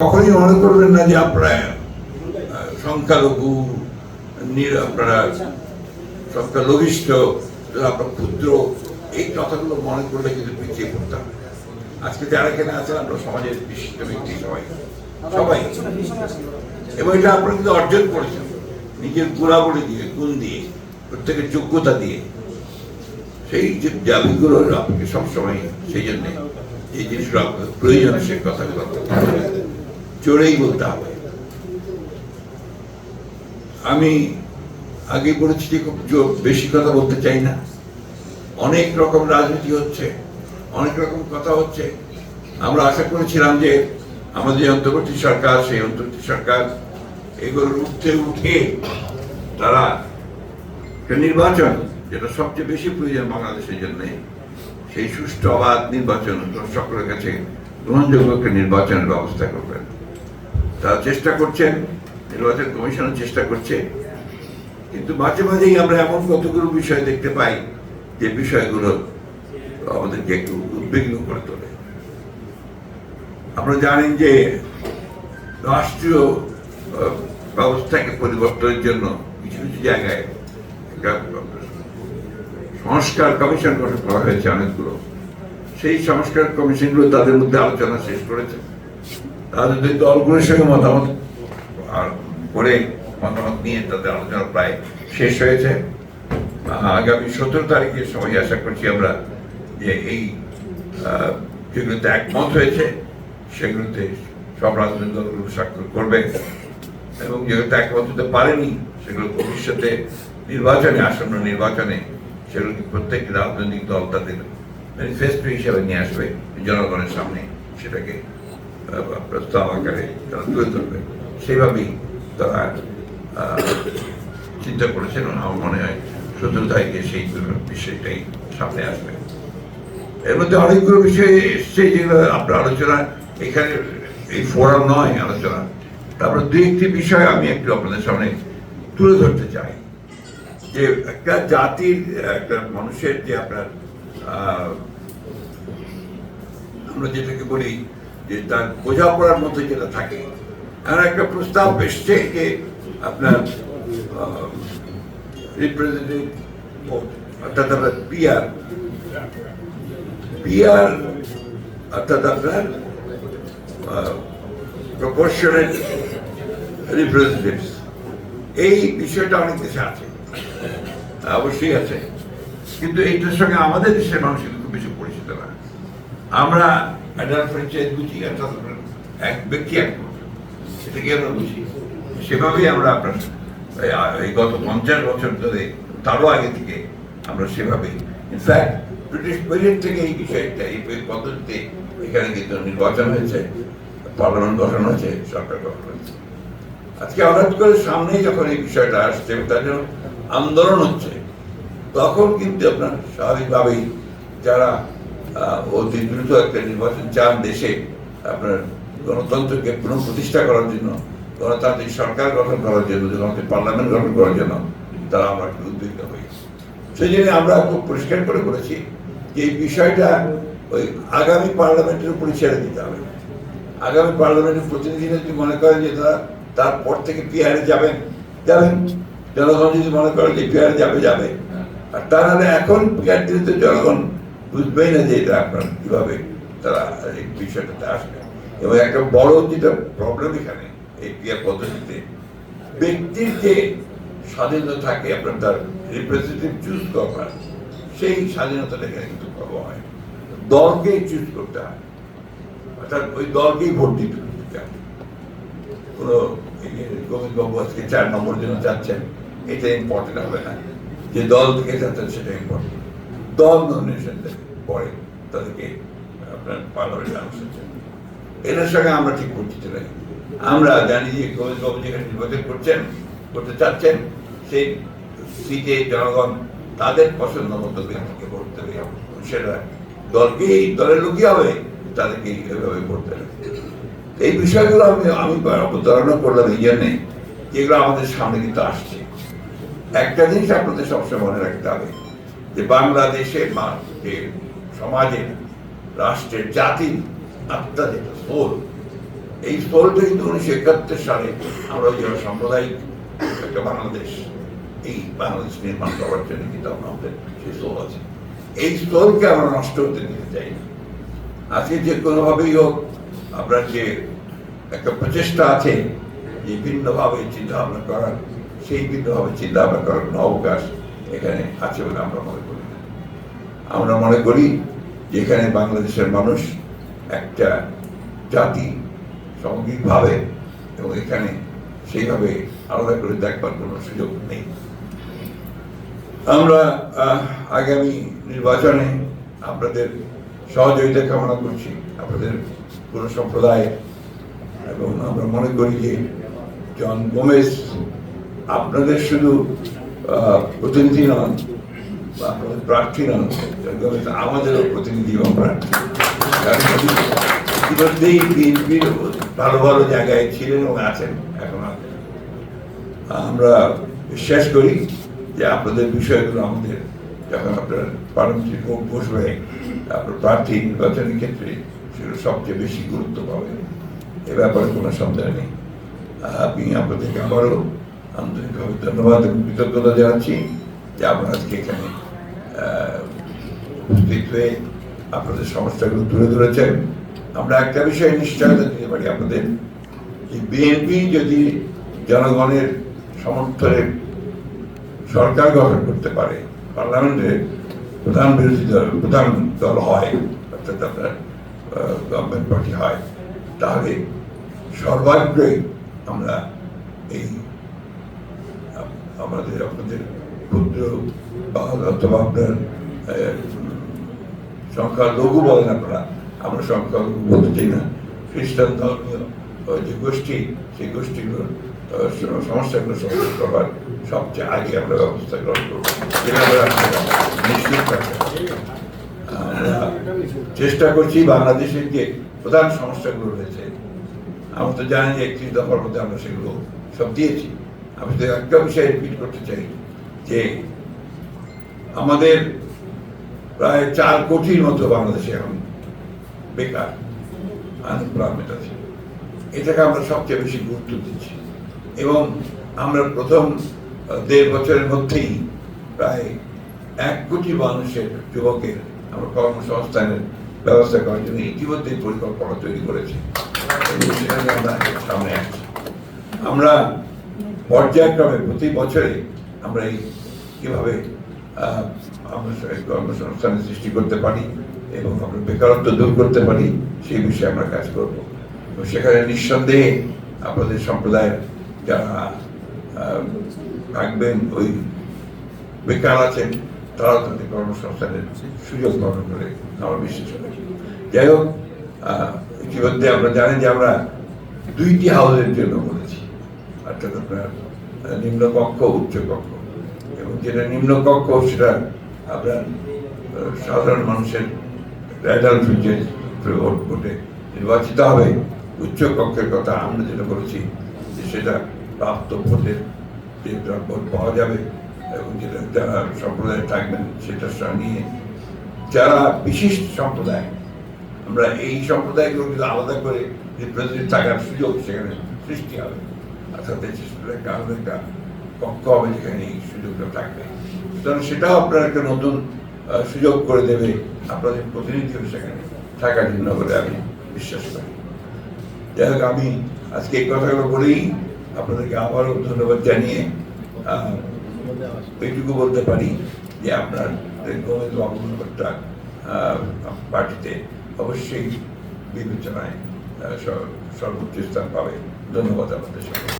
কখনই মনে করবেন না যে আপনারা সংখ্যালঘু আপনারা সংখ্যালঘিষ্ঠ আপনার ক্ষুদ্র, এই কথাগুলো মনে করলে কিন্তু পিছিয়ে পড়তাম আজকে যারা এখানে আছেন, আমরা সমাজের বিশিষ্ট ব্যক্তি সবাই। সবাই। এবং এটা আপনারা কিন্তু অর্জন করেছেন। নিজের গুণাবলী দিয়ে, গুণ দিয়ে, প্রত্যেকের যোগ্যতা দিয়ে। সেই যে দাবিগুলো আপনাকে সবসময়, সেই জন্যে এই জিনিসগুলো আপনার প্রয়োজন, সেই কথাগুলো জোরেই বলতে হবে। আমি আগে বলেছি যে খুব বেশি কথা বলতে চাই না। অনেক রকম রাজনীতি হচ্ছে, অনেক রকম কথা হচ্ছে। আমরা আশা করেছিলাম যে আমাদের যে অন্তর্বর্তী সরকার, সেই অন্তর্বর্তী সরকার এগুলোর উঠতে উঠে তারা নির্বাচন, যেটা সবচেয়ে বেশি প্রয়োজন বাংলাদেশের জন্য, সেই সুষ্ঠু অবাধ নির্বাচন, সকলের কাছে গ্রহণযোগ্য একটা নির্বাচনের ব্যবস্থা করবেন। তারা চেষ্টা করছেন, নির্বাচন কমিশনের চেষ্টা করছে। কিন্তু মাঝে মাঝেই আমরা এমন কতগুলো বিষয় দেখতে পাই যে বিষয়গুলো আমাদেরকে একটু উদ্বিগ্ন করে তোলে। আমরা জানেন যে রাষ্ট্রীয় ব্যবস্থাকে পরিবর্তনের জন্য কিছু কিছু জায়গায় সংস্কার কমিশন গঠন করা হয়েছে অনেকগুলো। সেই সংস্কার কমিশনগুলো তাদের মধ্যে আলোচনা শেষ করেছে। দুই দলগুলোর সঙ্গে মতামত করে মতামত নিয়ে তাদের আলোচনা প্রায় শেষ হয়েছে আগামী সতেরো তারিখের সময় আশা করছি আমরা যে এই যেগুলোতে একমত হয়েছে, সেগুলোতে সব রাজনৈতিক দলগুলো স্বাক্ষর করবে এবং যেগুলোতে একমত হতে পারেনি, সেগুলো ভবিষ্যতে নির্বাচনে, আসন্ন নির্বাচনে সেগুলোকে প্রত্যেকটি রাজনৈতিক দল তাদের ম্যানিফেস্টো হিসাবে নিয়ে আসবে, জনগণের সামনে সেটাকে প্রস্তাব আকারে তারা তুলে সেইভাবেই তারা চিন্তা করেছেন আমার মনে হয় সতেরো তারিখে সেই বিষয়টাই সামনে আসবে। এর মধ্যে অনেকগুলো বিষয় এসছে যেগুলো আপনার আলোচনা, এখানে এই ফোরাম নয় আলোচনা। তারপরে দুই একটি বিষয় আমি একটু আপনাদের সামনে তুলে ধরতে চাই। যে একটা জাতির, একটা মানুষের যে আপনার আমরা যেটাকে বলি যে তার বোঝাপড়ার মধ্যে যেটা থাকে। আর একটা প্রস্তাব এসছে যে আপনার রিপ্রেজেন্টেটিভ অর্থাৎ আপনার পিআর পিআর অর্থাৎ আপনার প্রপোর্শনেট রিপ্রেজেন্টেটিভস এই বিষয়টা অনেক দেশে আছে। অবশ্যই আছে। কিন্তু এইটার সঙ্গে আমাদের দেশের মানুষ কিন্তু বেশি পরিচিত না। আমরা অ্যাডাল্ট ফ্র্যাঞ্চাইজ বুঝি অর্থাৎ আপনার এক ব্যক্তি এক ভোট। এটাকে আমরা বুঝি? সেভাবেই আমরা আপনার, এই গত পঞ্চাশ বছর ধরে, তারও আগে থেকে আমরা সেভাবেই। ইনফ্যাক্ট ব্রিটিশ পিরিয়ড থেকে এই বিষয়টা, এই পদ্ধতিতে এখানে কিন্তু নির্বাচন হয়েছে, পার্লামেন্ট গঠন হয়েছে, সরকার গঠন হয়েছে। আজকে হঠাৎ করে সামনে যখন এই বিষয়টা আসছে তার জন্য আন্দোলন হচ্ছে, তখন কিন্তু আপনার স্বাভাবিকভাবেই যারা অতি দ্রুত একটা নির্বাচন চান দেশে আপনার গণতন্ত্রকে পুনঃপ্রতিষ্ঠা করার জন্য, গণতান্ত্রিক সরকার গঠন করার জন্য গণতান্ত্রিক পার্লামেন্ট গঠন করার জন্য তারা আমরা একটু উদ্বিগ্ন হই সেই জন্য আমরা খুব পরিষ্কার করে বলেছি যে এই বিষয়টা ওই আগামী পার্লামেন্টের উপরে ছেড়ে দিতে হবে। আগামী পার্লামেন্টের প্রতিনিধিরা যদি মনে করেন যে তারা তারপর থেকে পিয়ারে যাবেন যাবেন। জনগণ যদি মনে করেন যে পিয়ারে যাবে যাবে। আর তা নাহলে এখন পিয়ার দিলে তো জনগণ বুঝবেই না যে এটা আপনার কীভাবে তারা এই বিষয়টাতে আসবে। এবং একটা বড় যেটা প্রবলেম এখানে, এই পিয়ার পদ্ধতিতে ব্যক্তির যে স্বাধীনতা থাকে, আপনার তার রিপ্রেজেন্টেটিভ চুজ করার সেই স্বাধীনতাটা এখানে কিন্তু পাবো হয়। দলকেই চুজ করতে হয়। অর্থাৎ ওই দলকেই ভোট দিতে কোনো এই যে গোবিন্দ বাবু আজকে চার নম্বর জন্য যাচ্ছেন, এটা ইম্পর্টেন্ট হবে না। যে দল থেকে যাচ্ছেন, সেটা ইম্পর্টেন্ট দল নমিনেশন পরে তাদেরকে আপনার পার্লামেন্টে এটার সঙ্গে আমরা ঠিক পরিচিত নাই আমরা জানি যে গোবিন্দ বাবু যেখানে নির্বাচন করছেন, করতে চাচ্ছেন, সেই সিটে জনগণ তাদের পছন্দ মতো ব্যক্তিকে ভোট দেবে। সেটা দলকেই দলের লোকই হবে, তাদেরকে এভাবে ভোট দেবে। এই বিষয়গুলো আমি আমি অবতারণা করলাম এই জন্যে যেগুলো আমাদের সামনে কিন্তু আসছে। একটা জিনিস আপনাদের সবসময় মনে রাখতে হবে যে বাংলাদেশের মা- যে সমাজের রাষ্ট্রের জাতির আত্মা যেটা সোল, এই স্থলটা কিন্তু উনিশশো একাত্তর সালে আমরা যে সাম্প্রদায়িক একটা বাংলাদেশ, এই বাংলাদেশ নির্মাণ করার জন্য কিন্তু আমাদের সেই স্থল আছে। এই স্থলকে আমরা নষ্ট হতে দিতে চাই না। আজকে যে কোনোভাবেই হোক আপনার যে একটা প্রচেষ্টা আছে, যে ভিন্নভাবে চিন্তা ভাবনা করার, সেই ভিন্নভাবে চিন্তা ভাবনা করার অবকাশ এখানে আছে বলে আমরা মনে করি না। আমরা মনে করি যে এখানে বাংলাদেশের মানুষ একটা জাতি সামগ্রিকভাবে এবং এখানে সেইভাবে আলাদা করে দেখবার কোনো সুযোগ নেই। আমরা আগামী নির্বাচনে আপনাদের সহযোগিতা কামনা করছি, আপনাদের পুরো সম্প্রদায়। এবং আমরা মনে করি যে জন গোমেজ আপনাদের শুধু প্রতিনিধি নন প্রার্থী নন আমাদেরও প্রতিনিধি এবং প্রার্থী ইতিমধ্যেই বিএনপির ভালো ভালো জায়গায় ছিলেন এবং আছেন এখন আমরা বিশ্বাস করি যে আপনাদের বিষয়গুলো আমাদের যখন আপনার পার্লামেন্টারি ভোট বসবে আপনার প্রার্থী নির্বাচনের ক্ষেত্রে সেগুলো সবচেয়ে বেশি গুরুত্ব পাবে। এ ব্যাপারে কোনো সন্দেহ নেই। আমি আপনাদেরকে আবারও আন্তরিকভাবে ধন্যবাদ এবং কৃতজ্ঞতা জানাচ্ছি যে আপনারা আজকে এখানে উপস্থিত হয়ে আপনাদের সমস্যাগুলো তুলে ধরেছেন আমরা একটা বিষয়ে নিশ্চয়তা দিতে পারি আপনাদের যে বিএনপি যদি জনগণের সমর্থনে সরকার গঠন করতে পারে পার্লামেন্টে প্রধান বিরোধী দল প্রধান দল হয় অর্থাৎ আপনার গভর্নমেন্ট পার্টি হয় তাহলে সর্বাগ্রে আমরা এই আমাদের আপনাদের ক্ষুদ্র অথবা আপনার আহ, সংখ্যা লঘু বলেন আপনারা আমরা সংখ্যা লঘু বলতে চাই না। খ্রিস্টান ধর্মীয় যে গোষ্ঠী সেই গোষ্ঠীগুলোর সমস্যাগুলো সমাধান করবার সবচেয়ে আগে আমরা ব্যবস্থা গ্রহণ করব। চেষ্টা করছি বাংলাদেশের যে প্রধান সমস্যাগুলো রয়েছে আমরা তো জানি যে একত্রিশ দফার মধ্যে আমরা সেগুলো সব দিয়েছি। আমি তো একটা বিষয় রিপিট করতে চাই যে আমাদের প্রায় চার কোটির মতো বাংলাদেশে এখন বেকার আনএমপ্লয়মেন্ট আছে। এটাকে আমরা সবচেয়ে বেশি গুরুত্ব দিচ্ছি। এবং আমরা প্রথম দেড় বছরের মধ্যেই প্রায় এক কোটি মানুষের, যুবকের আমরা কর্মসংস্থানের ব্যবস্থা করার জন্য ইতিমধ্যেই পরিকল্পনা তৈরি করেছি। আমরা পর্যায়ক্রমে প্রতি বছরে আমরা এই কীভাবে কর্মসংস্থানের সৃষ্টি করতে পারি এবং আমরা বেকারত্ব দূর করতে পারি, সেই বিষয়ে আমরা কাজ করব। এবং সেখানে নিঃসন্দেহে আপনাদের সম্প্রদায়ের যারা থাকবেন, ওই বেকার আছেন, তারাও তাদের কর্মসংস্থানের সুযোগ গ্রহণ করে আমরা বিশ্বাস করি। যাই হোক ইতিমধ্যে আমরা জানি যে আমরা দুইটি হাউসের জন্য অর্থাৎ আপনার আহ, নিম্নকক্ষ উচ্চকক্ষ। এবং যেটা নিম্নকক্ষ সেটা আপনার সাধারণ মানুষের রেজাল্ট যে ভোট ভোটে নির্বাচিত হবে। উচ্চ কক্ষের কথা আমরা যেটা বলেছি যে সেটা প্রাপ্ত ভোটের যে ভোট পাওয়া যাবে এবং যেটা যারা সম্প্রদায় থাকবেন সেটা নিয়ে যারা বিশিষ্ট সম্প্রদায় আমরা এই সম্প্রদায়গুলো কিন্তু আলাদা করে রিপ্রেজেন্ট থাকার সুযোগ সেখানে সৃষ্টি হবে। অর্থাৎ একটা একটা আলাদা একটা কক্ষ হবে যেখানে এই সুযোগটা থাকবে? সুতরাং সেটাও আপনার একটা নতুন সুযোগ করে দেবে আপনাদের প্রতিনিধি সেখানে থাকার জন্য বলে আমি বিশ্বাস করি। যাই হোক, আমি আজকে এই কথাগুলো বলেই আপনাদেরকে আবারও ধন্যবাদ জানিয়ে এইটুকু বলতে পারি যে আপনার গোবিন্দ বাবুটা পার্টিতে অবশ্যই বিবেচনায় সর্বোচ্চ স্থান পাবে। ধন্যবাদ আপনাদের সঙ্গে